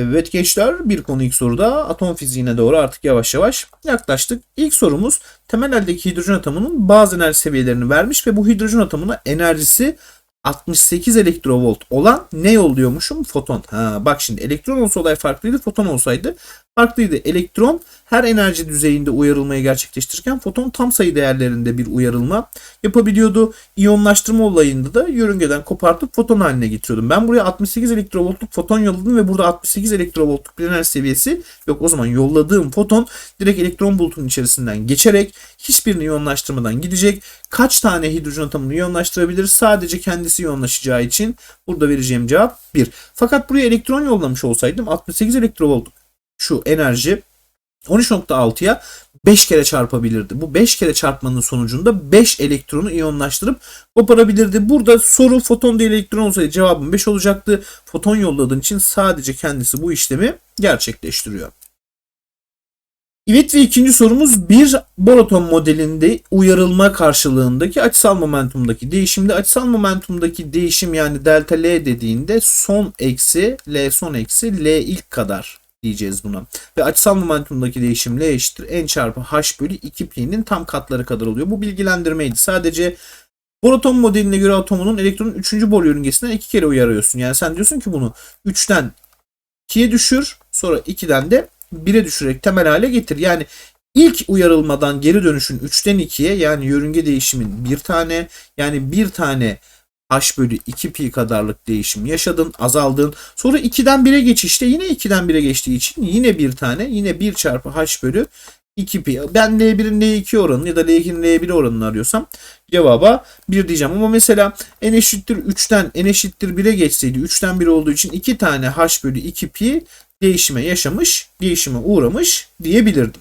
Evet gençler bir konu ilk soruda atom fiziğine doğru artık yavaş yavaş yaklaştık. İlk sorumuz temel haldeki hidrojen atomunun bazı enerji seviyelerini vermiş ve bu hidrojen atomuna enerjisi 68 elektrovolt olan ne yolluyormuşum? Foton. Ha, bak şimdi elektron olsa olay farklıydı, foton olsaydı farklıydı. Elektron her enerji düzeyinde uyarılmayı gerçekleştirirken foton tam sayı değerlerinde bir uyarılma yapabiliyordu. İyonlaştırma olayında da yörüngeden kopartıp foton haline getiriyordum. Ben buraya 68 elektrovoltluk foton yolladım ve burada 68 elektrovoltluk bir enerji seviyesi yok. O zaman yolladığım foton direkt elektron bulutunun içerisinden geçerek hiçbirini iyonlaştırmadan gidecek. Kaç tane hidrojen atomunu iyonlaştırabilir? Sadece kendisi iyonlaşacağı için burada vereceğim cevap 1. Fakat buraya elektron yollamış olsaydım 68 elektrovoltluk şu enerji 13.6'ya 5 kere çarpabilirdi. Bu 5 kere çarpmanın sonucunda 5 elektronu iyonlaştırıp koparabilirdi. Burada soru foton değil elektron olsaydı cevabım 5 olacaktı. Foton yolladığın için sadece kendisi bu işlemi gerçekleştiriyor. Evet ve ikinci sorumuz bir Boraton modelinde uyarılma karşılığındaki açısal momentumdaki değişimde açısal momentumdaki değişim yani delta L dediğinde son eksi L son eksi L ilk kadar diyeceğiz buna. Ve açısal momentumdaki değişim L eşittir n çarpı h bölü 2 pi'nin tam katları kadar oluyor. Bu bilgilendirmeydi. Sadece Boraton modeline göre atomunun elektronun 3. bor yörüngesinden 2 kere uyarıyorsun. Yani sen diyorsun ki bunu 3'ten 2'ye düşür sonra 2'den de 1'e düşürerek temel hale getir. Yani ilk uyarılmadan geri dönüşün 3'ten 2'ye yani yörünge değişimin bir tane yani bir tane h bölü 2 pi kadarlık değişim yaşadın, azaldın. Sonra 2'den 1'e geçişte yine 2'den 1'e geçtiği için yine bir tane yine 1 çarpı h bölü 2 pi. Ben L1'in L2 oranını ya da L2'nin L1 oranını arıyorsam cevaba 1 diyeceğim. Ama mesela n eşittir 3'ten n eşittir 1'e geçseydi 3'ten 1 olduğu için 2 tane h bölü 2 pi değişime yaşamış, değişime uğramış diyebilirdim.